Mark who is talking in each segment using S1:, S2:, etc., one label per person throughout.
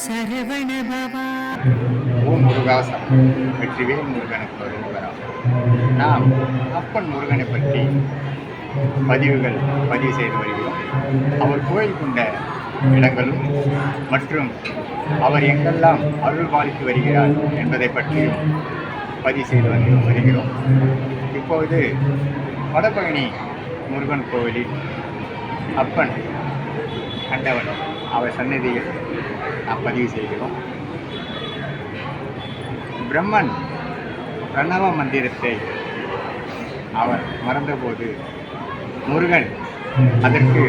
S1: சரவண
S2: ஓம் முருகாசம் வெற்றிவேல் முருகனுக்கு வருகிறார் நாம் அப்பன் முருகனை பற்றி பதிவுகள் பதிவு செய்து வருகிறோம். அவர் கோயில் கொண்ட இடங்களும் மற்றும் அவர் எங்கெல்லாம் அருள் பாலித்து வருகிறார் என்பதை பற்றியும் பதிவு செய்து வந்து வருகிறோம். இப்போது வடபழனி முருகன் கோவிலில் அப்பன் கண்டவன் அவர் சன்னதியில் பதிவு செய்கிறோம். பிரம்மன் பிரணவ மந்திரத்தை அவர் மறந்தபோது முருகன் அதற்கு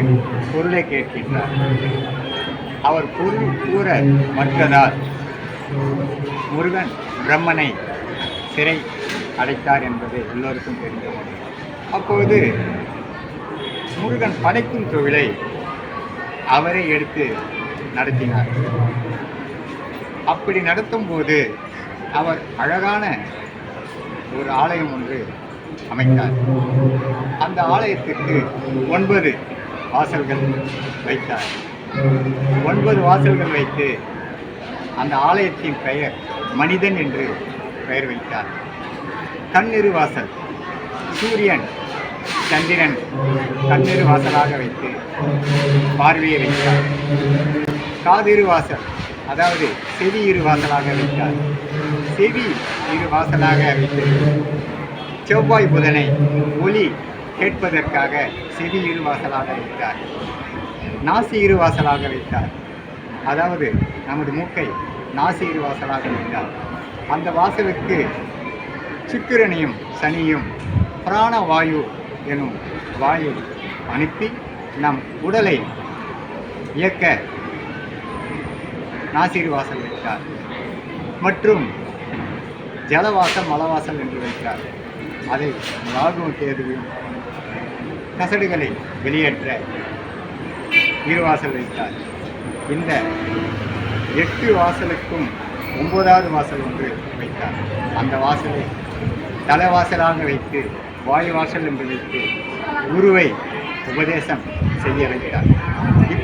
S2: பொருளை கேட்கின்றார். அவர் பொருள் கூற மற்றதால் முருகன் பிரம்மனை சிறை அடைத்தார் என்பது எல்லோருக்கும் தெரிந்த அப்போது முருகன் படைக்கும் தொழிலை அவரை எடுத்து நடத்தினார். அப்படி நடத்தும் போது அவர் அழகான ஒரு ஆலயம் ஒன்று அமைத்தார். அந்த ஆலயத்திற்கு ஒன்பது வாசல்கள் வைத்தார். ஒன்பது வாசல்கள் வைத்து அந்த ஆலயத்தின் பெயர் மனிதன் என்று பெயர் வைத்தார். கண்ணிரு வாசல் சூரியன் சந்திரன் கண்ணிரு வாசலாக வைத்து பார்வையை வைத்தார். காதிரு வாசல் அதாவது செவி இரு வாசலாக வைத்தார். செவி இரு வாசலாக வைத்து செவ்வாய் புதனை ஒளி கேட்பதற்காக செவி இரு வாசலாக வைத்தார். நாசி இரு வாசலாக வைத்தார். அதாவது நமது மூக்கை நாசி இரு வாசலாக வைத்தார். அந்த வாசலுக்கு சுக்கிரனையும் சனியும் பிராணவாயு எனும் வாயு அனுப்பி நம் உடலை இயக்க நாசிர் வாசல் வைத்தார். மற்றும் ஜலவாசல் மலவாசல் என்று வைத்தார். அதை ராகுவும் கேதுவையும் கசடுகளை வெளியேற்ற இருவாசல் வைத்தார். இந்த எட்டு வாசலுக்கும் ஒன்பதாவது வாசல் ஒன்று வைத்தார். அந்த வாசலை தலைவாசலாக வைத்து வாயு வாசல் என்று வைத்து குருவை உபதேசம் செய்ய வைத்தார்.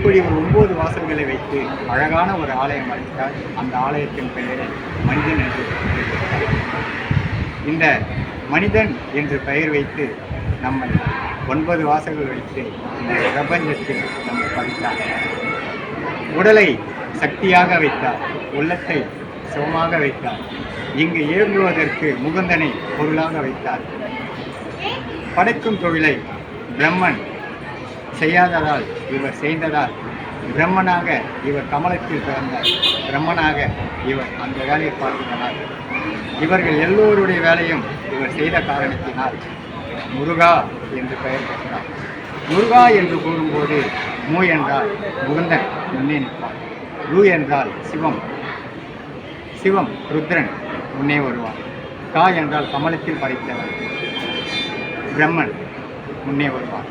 S2: இப்படி ஒரு ஒன்பது வாசல்களை வைத்து அழகான ஒரு ஆலயம் அளித்தார் அந்த ஆலயத்தின் பெயரை மனிதன் என்று இந்த மனிதன் என்று பெயர் வைத்து நம்மை ஒன்பது வாசல்கள் வைத்து இந்த பிரபஞ்சத்தில் நம்மை பதித்தார். உடலை சக்தியாக வைத்தார். உள்ளத்தை சுகமாக வைத்தார். இங்கு இயங்குவதற்கு முகுந்தனை பொருளாக வைத்தார். படைக்கும் தொழிலை பிரம்மன் செய்யாததால் இவர் செய்ததால் பிரம்மனாக இவர் கமலத்தில் பிறந்தார். பிரம்மனாக இவர் அந்த வேலையை பார்க்கிறார் இவர்கள் எல்லோருடைய வேலையும் இவர் செய்த காரணத்தினால் முருகா என்று பெயர் பெற்றார். முருகா என்று கூறும்போது மூ என்றால் முகுந்தன் முன்னே நிற்பார் ரு என்றால் சிவம் சிவம் ருத்ரன் முன்னே வருவார் கா என்றால் கமலத்தில் படைத்தவர் பிரம்மன் முன்னே வருவார்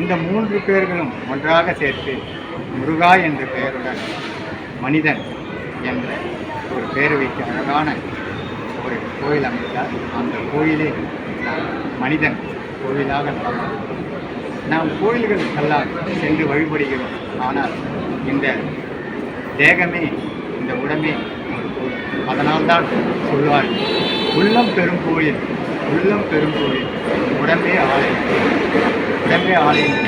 S2: இந்த மூன்று பேர்களும் ஒன்றாக சேர்த்து முருகா என்ற பெயருடன் மனிதன் என்ற ஒரு பெயர் அழகான ஒரு கோயில் அமைத்தார். அந்த கோயிலே மனிதன் கோயிலாக பார்க்கிறோம் நாம் கோயில்களுக்கெல்லாம் சென்று வழிபடுகிறோம். ஆனால் இந்த தேகமே இந்த உடம்பே ஒரு கோயில். அதனால்தான் சொல்வார் உள்ளம் பெரும் கோயில் உள்ளம் பெரும் கோயில் உடம்பே ஆலயம். இலங்கை ஆலயம்.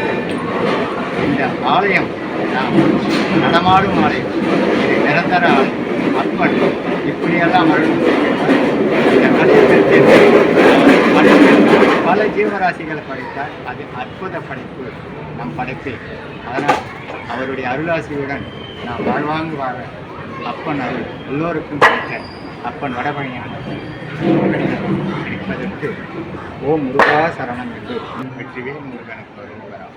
S2: இந்த ஆலயம் நாம் நடமாடும் ஆலயம். இது நிரந்தர ஆலயம். அப்பன் இப்படியெல்லாம் அருள் இந்த கலியுகத்தில் பல ஜீவராசிகளை படைத்தால் அது அற்புத படைப்பு நம் படைப்பு. அதனால் அவருடைய அருளாசியுடன் நாம் வாழ்வாங்கு வாழ அப்பன் அருள் எல்லோருக்கும் கிடைக்க. அப்பன் வடபழனியான கிடைப்பதற்கு ஓம் முருகா சரணம் என்று வெற்றிவே முருகனுக்கு வருகிறார்